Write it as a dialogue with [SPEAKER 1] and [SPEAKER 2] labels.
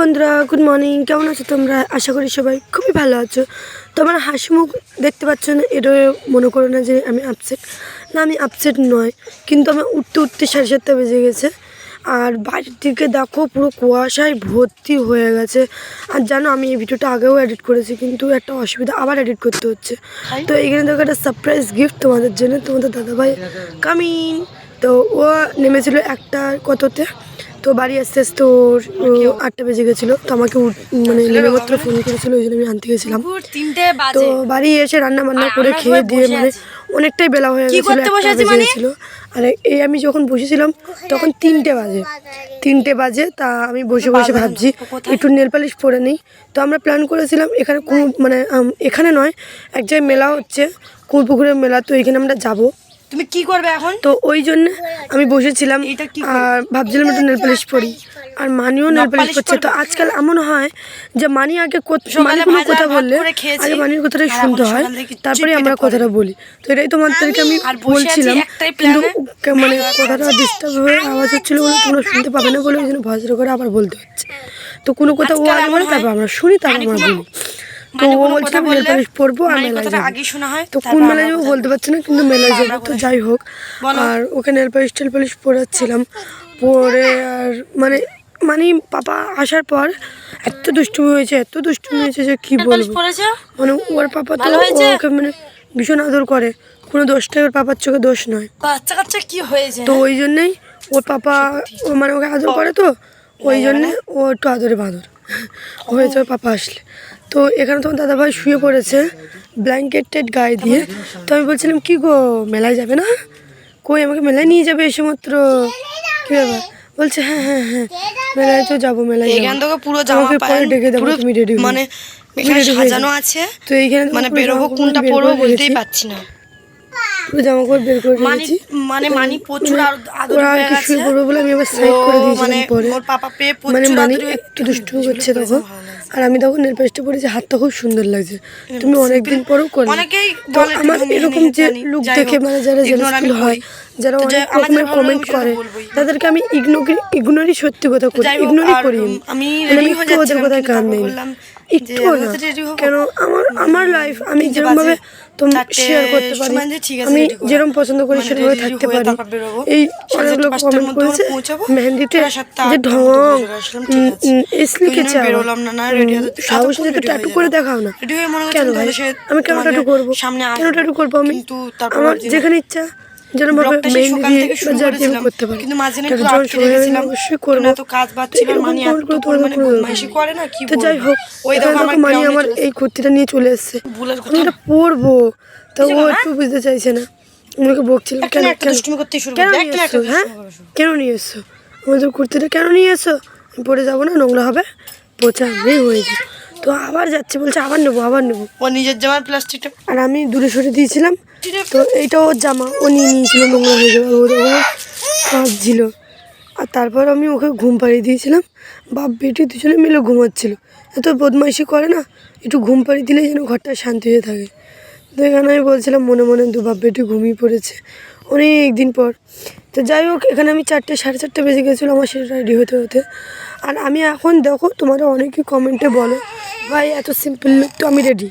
[SPEAKER 1] বন্ধুরা good morning কেমন আছো তোমরা? আশা করি সবাই খুবই ভালো আছো। তোমার হাসি মুখ দেখতে পাচ্ছ না এটা মনে করো না যে আমি আপসেট না আমি আপসেট নয় কিন্তু আমি উঠতে উঠতে সাড়ে সাতটা বেজে গেছে। আর বাড়ির দিকে দেখো পুরো কুয়াশায় ভর্তি হয়ে গেছে। আর জানো আমি এই ভিডিওটা আগেও এডিট করেছি কিন্তু একটা অসুবিধা আবার এডিট করতে হচ্ছে। তো এখানে দেখো একটা সারপ্রাইজ গিফট তোমাদের জন্য তোমাদের দাদাভাই কামিন তো ও নেমেছিল একটা কততে? তো বাড়ি আসতে আসতে ওর আটটা বেজে গেছিল তো আমাকে উঠ- মানে নেমে মাত্র ফোন করেছিল ওই জন্য আমি আনতে গেছিলাম। তো বাড়ি এসে রান্না বান্না করে খেয়ে দিয়ে মানে অনেকটাই বেলা হয়ে গেছিল
[SPEAKER 2] মানে?
[SPEAKER 1] আর এই আমি যখন বসেছিলাম তখন তিনটে বাজে। তিনটে বাজে তা আমি বসে বসে ভাবছি একটু নেল পালিশ পরে নিই। তো আমরা প্ল্যান করেছিলাম এখানে কুমু মানে এখানে নয় এক জায়গায় মেলা হচ্ছে কুমপুকুরের মেলা তো এখানে আমরা যাব।
[SPEAKER 2] তুমি কি করবে এখন?
[SPEAKER 1] তো ওই জন্য আমি বসেছিলাম আর ভাবছিলাম একটু নেল পালিশ পরি আর মানিও নেল পালিশ করছে। তো আজকাল এমন হয় যে মানি আগে মানি কোনো কথা বললে আগে মানির কথাটাই শুনতে হয়। তারপরে আমরা কথাটা বলি। তো এটাই তোমাদেরকে আমি বলছিলাম। কিন্তু মানে কথাটা ডিস্টার্ব হয়ে আওয়াজ হচ্ছিল বলে তোমরা শুনতে পাবে না বলে ওই জন্য ভজরা করে আবার বলতে হচ্ছে। তো কোনো কথা ও আগে বলে তারপর আমরা শুনি তারপর
[SPEAKER 2] মানে
[SPEAKER 1] আমরা বলি। তো
[SPEAKER 2] মানে
[SPEAKER 1] ও
[SPEAKER 2] কোনো
[SPEAKER 1] বলছে
[SPEAKER 2] কথা
[SPEAKER 1] আমি নেল পালিশ পরবো আর
[SPEAKER 2] মানে
[SPEAKER 1] মেলায় যাব।
[SPEAKER 2] হয়
[SPEAKER 1] তো কোন মেলায় যাব বলতে পারছি না কিন্তু মেলায় যাব তো যাই হোক। আর ওকে নেল পালিশ টেল পালিশ পরাচ্ছিলাম পরে আর মানে মানে পাপা আসার পর এত দুষ্টুমি হয়েছে এত দুষ্টুমি হয়েছে যে কি বলব? মানে ওর পাপা তো ওকে মানে ভীষণ আদর করে। কোনো দোষটাই ওর পাপার চোখে দোষ নয়।
[SPEAKER 2] বাচ্চা কাচ্চা কি হয়েছে?
[SPEAKER 1] তো ওই জন্যেই ওর পাপা মানে ওকে আদর করে তো ওই জন্যে ও একটু আদরে বাঁদর। হয়েছে পাপা আসলে। তো এখানে তোমার দাদাভাই শুয়ে পড়েছে ব্ল্যাঙ্কেট টেট গায়ে দিয়ে। তো আমি বলছিলাম কি গো মেলায় যাবে না? কই আমাকে মেলায় নিয়ে যাবে এসে মাত্র? কী ব্যাপার? বলছে হ্যাঁ হ্যাঁ হ্যাঁ মেলায় তো যাব মেলায়
[SPEAKER 2] এখান থেকে পুরো জামা
[SPEAKER 1] পরে ডেকে দেবো তুমি রেডি
[SPEAKER 2] মানে সাজানো আছে
[SPEAKER 1] তো এইখানে
[SPEAKER 2] মানে বেরোবো কোনটা পরবো বলতেই। পারছি না।
[SPEAKER 1] জামা কাপড় বের করে
[SPEAKER 2] মানে
[SPEAKER 1] রেখেছি
[SPEAKER 2] মানে মানি প্রচুর আদ- আদর হয়ে গেছে।
[SPEAKER 1] শুয়ে পড়বে বলে আমি এবার সাইড করে দিয়েছি
[SPEAKER 2] মানে ওর পাপা পেয়ে
[SPEAKER 1] মানে
[SPEAKER 2] প্রচুর
[SPEAKER 1] মানে
[SPEAKER 2] আদর
[SPEAKER 1] একটু দুষ্টু হচ্ছে তখন। আর আমি তখন নেল পরেছি হাতটা খুব সুন্দর লাগছে। তুমি অনেকদিন পরেও করলে।
[SPEAKER 2] অনেকেই
[SPEAKER 1] আমার এরকম যে লুক দেখে মানে যারা জেলাস হয়। যারা অনেক রকমের কমেন্ট করে তাদেরকে আমি ইগনোর ইগনোরই সত্যি কথা করি ইগনোরই করি।
[SPEAKER 2] আমি
[SPEAKER 1] মানে একটু ওদের কথায় কান নেই একটু? কেন আমার আমার লাইফ আমি যেরকমভাবে শেয়ার করতে পারি আমি যেরকম পছন্দ করি
[SPEAKER 2] মানে
[SPEAKER 1] সেরকমভাবে থাকতে পারি। এই
[SPEAKER 2] চারটে, পাঁচটার
[SPEAKER 1] কমেন্ট করেছে মেহেন্দিতে যে ঢং। এস লিখেছে সাহস একটু ট্যাটু করে দেখাও না। কেন ভাই? আমি কেন ট্যাটু করব? কেন। ট্যাটু করব আমি? আমার যেখানে ইচ্ছা আমি। করতে পারি।
[SPEAKER 2] কিন্তু একটু আটকে রেখেছিলাম।
[SPEAKER 1] অবশ্যই করব।
[SPEAKER 2] কাজ মানি এত। বদমাইশি করে না, কি
[SPEAKER 1] তো যাই হোক
[SPEAKER 2] ওই দেখো
[SPEAKER 1] মানি আমার এই কুর্তিটা নিয়ে চলে এসছে। আমি এটা পরবো তো ও একটু বুঝতে চাইছে না। আমাকে বকছিলাম কেন নিয়ে
[SPEAKER 2] একটা
[SPEAKER 1] হ্যাঁ? কেন নিয়ে আমাদের কুর্তিটা কেন নিয়ে এসো আমি পরে যাব না নোংরা হবে। পচা নেই হয়েছে তো আবার যাচ্ছে বলছে আবার নেব আবার নেব।
[SPEAKER 2] ও নিজের জামার প্লাস্টিকটা
[SPEAKER 1] আর আমি দূরে সরে দিয়েছিলাম তো এইটা ওর জামা ও নিয়ে নিয়েছিল, নোংরা হয়ে যাবে ও তখন কাঁদছিল আর তারপর আমি ওকে ঘুম পাড়িয়ে দিয়েছিলাম। বাপ বেটি দুজনে মিলে ঘুমাচ্ছিল। এত বদমাইশি করে না, একটু ঘুম পাড়িয়ে দিলে যেন ঘরটা শান্তি হয়ে থাকে। তো এখানে আমি বলছিলাম, মনে মনে দু বাপ বেটি ঘুমিয়ে পড়েছে। অনেক দিন পর। তো যাই হোক, এখানে আমি চারটে, সাড়ে চারটে বেজে গেছিল, আমার সেটা রেডি হতে হতে। আর আমি এখন দেখো, তোমরা অনেকেই কমেন্টে বলো, ভাই এত সিম্পল লুক তো আমি রেডি